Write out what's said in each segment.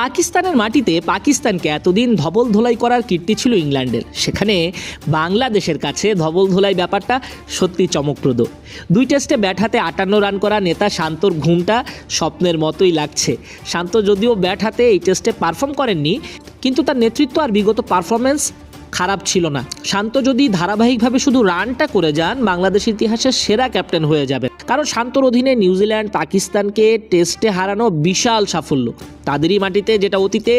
পাকিস্তানের মাটিতে পাকিস্তানকে এতদিন ধবল ধোলাই করার কীর্তি ছিল ইংল্যান্ডের। সেখানে বাংলাদেশের কাছে ধবল ধোলাই ব্যাপারটা সত্যি চমকপ্রদ। দুই টেস্টে ব্যাট হাতে আটান্ন রান করা নেতা শান্তর ঘুমটা স্বপ্নের মতোই লাগছে। শান্ত যদিও ব্যাট হাতে এই টেস্টে পারফর্ম করেননি, কিন্তু তার নেতৃত্ব আর বিগত পারফরমেন্স খারাপ ছিল না। শান্ত যদি ধারাবাহিকভাবে শুধু রানটা করে যান, বাংলাদেশ ইতিহাসের সেরা ক্যাপ্টেন হয়ে যাবে কারণ শান্তর অধীনে নিউজিল্যান্ড, পাকিস্তানকে টেস্টে হারানো বিশাল সাফল্য। তাদেরই মাটিতে যেটা অতীতে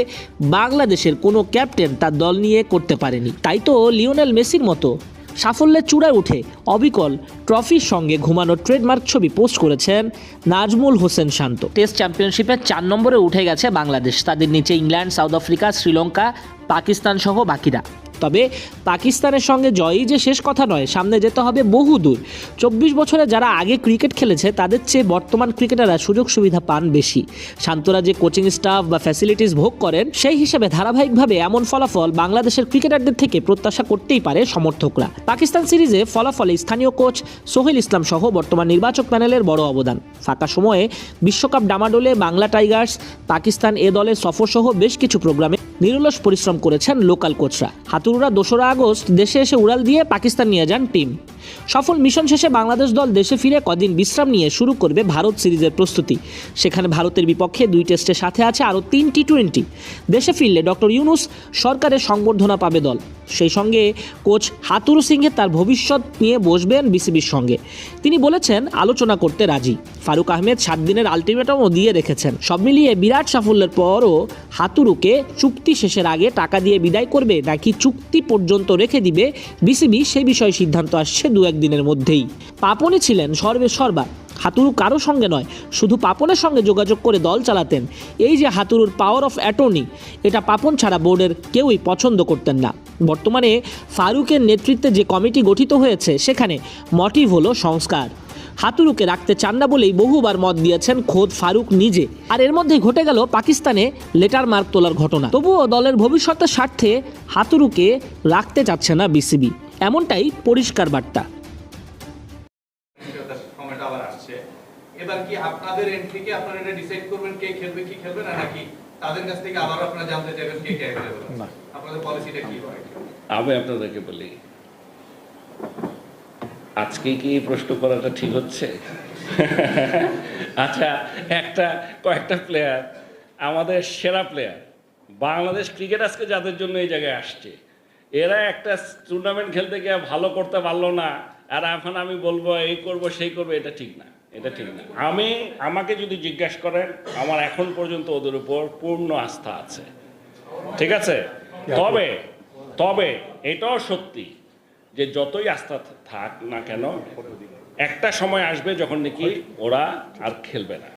বাংলাদেশের কোনো ক্যাপ্টেন তার দল নিয়ে করতে পারেনি। তাই তো লিওনেল মেসির মতো সাফল্যের চূড়ায় উঠে অবিকল ট্রফির সঙ্গে ঘুমানো ট্রেডমার্ক ছবি পোস্ট করেছেন নাজমুল হোসেন শান্ত। টেস্ট চ্যাম্পিয়নশিপে চার নম্বরে উঠে গেছে বাংলাদেশ। তাদের নিচে England, South Africa, Sri Lanka, Pakistan সহ বাকিরা। তবে পাকিস্তানের সঙ্গে জয়ই যে শেষ কথা নয়, সামনে যেতে হবে বহু দূর। চব্বিশ বছরে যারা আগে ক্রিকেট খেলেছে, তাদের চেয়ে বর্তমান ক্রিকেটাররা সুযোগ সুবিধা পান বেশি। শান্তরা যে কোচিং স্টাফ বা ফ্যাসিলিটিস ভোগ করেন, সেই হিসেবে ধারাবাহিকভাবে এমন ফলাফল বাংলাদেশের ক্রিকেটারদের থেকে প্রত্যাশা করতেই পারে সমর্থকরা। পাকিস্তান সিরিজে ফলাফলে স্থানীয় কোচ সোহেল ইসলাম সহ বর্তমান নির্বাচক প্যানেলের বড় অবদান। ফাঁকা সময়ে বিশ্বকাপ ডামাডোলে বাংলা টাইগার্স, পাকিস্তান এ দলের সফরসহ বেশ কিছু প্রোগ্রামে নিরলস পরিশ্রম করেছেন লোকাল কোচরা। হাতুরুরা দোসরা আগস্ট দেশে এসে উড়াল দিয়ে পাকিস্তান নিয়ে যান টিম। সফল মিশন শেষে বাংলাদেশ দল দেশে ফিরে কদিন বিশ্রাম নিয়ে শুরু করবে ভারত সিরিজের প্রস্তুতি। সেখানে ভারতের বিপক্ষে দুই টেস্টের সাথে আছে আরও তিন টি টোয়েন্টি দেশে ফিরলে ডক্টর ইউনুস সরকারের সংবর্ধনা পাবে দল। সেই সঙ্গে কোচ হাতুরু সিংহে তার ভবিষ্যৎ নিয়ে বসবেন বিসিবির সঙ্গে। তিনি বলেছেন, আলোচনা করতে রাজি। ফারুক আহমেদ সাত দিনের আলটিমেটামও দিয়ে রেখেছেন। সব মিলিয়ে বিরাট সাফল্যের পরও হাতুরুকে চুক্তি শেষের আগে টাকা দিয়ে বিদায় করবে নাকি চুক্তি পর্যন্ত রেখে দিবে বিসিবি সেই বিষয়ে সিদ্ধান্ত আসছে দু একদিনের মধ্যেই। পাপনি ছিলেন সর্বে সর্বা হাতুরু কারও সঙ্গে নয়, শুধু পাপনের সঙ্গে যোগাযোগ করে দল চালাতেন। এই যে হাতুরুর পাওয়ার অফ অ্যাটর্নি এটা পাপন ছাড়া বোর্ডের কেউই পছন্দ করতেন না। বর্তমানে ফারুকের নেতৃত্বে যে কমিটি গঠিত হয়েছে, সেখানে মটিভ হলো সংস্কার। হাতুরুকে রাখতে চান না বলেই বহুবার মত দিয়েছেন খোদ ফারুক নিজে। আর এর মধ্যেই ঘটে গেল পাকিস্তানে লেটার মার্ক তোলার ঘটনা। তবুও দলের ভবিষ্যতের স্বার্থে হাতুরুকে রাখতে চাচ্ছে না বিসিবি। এমনটাই পরিষ্কার বার্তা। সময়টা আবার আসছে। এবার কি আপনাদের এন্ট্রিকে আপনারা এটা ডিসাইড করবেন কে খেলবে কি খেলবে না নাকি তাদের কাছ থেকে আবার আপনারা জানতে চাইবেন কে কে অ্যাভেলেবল আপনাদের পলিসিটা কি হয়? আমি আপনাদেরকে বলি আজকে কি এই প্রশ্ন করাটা ঠিক হচ্ছে? আচ্ছা একটা কয়েকটা প্লেয়ার আমাদের সেরা প্লেয়ার বাংলাদেশ ক্রিকেট আজকে যাদের জন্য এই জায়গায় আসছে এরা একটা টুর্নামেন্ট খেলতে গিয়ে ভালো করতে পারল না আর এখন আমি বলব এই করব সেই করব এটা ঠিক না এটা ঠিক না। আমি আমাকে যদি জিজ্ঞাসা করেন আমার এখন পর্যন্ত ওদের উপর পূর্ণ আস্থা আছে। ঠিক আছে? তবে তবে এটাও সত্যি যে যতই আস্থা থাক না কেন একটা সময় আসবে যখন নাকি ওরা আর খেলবে না।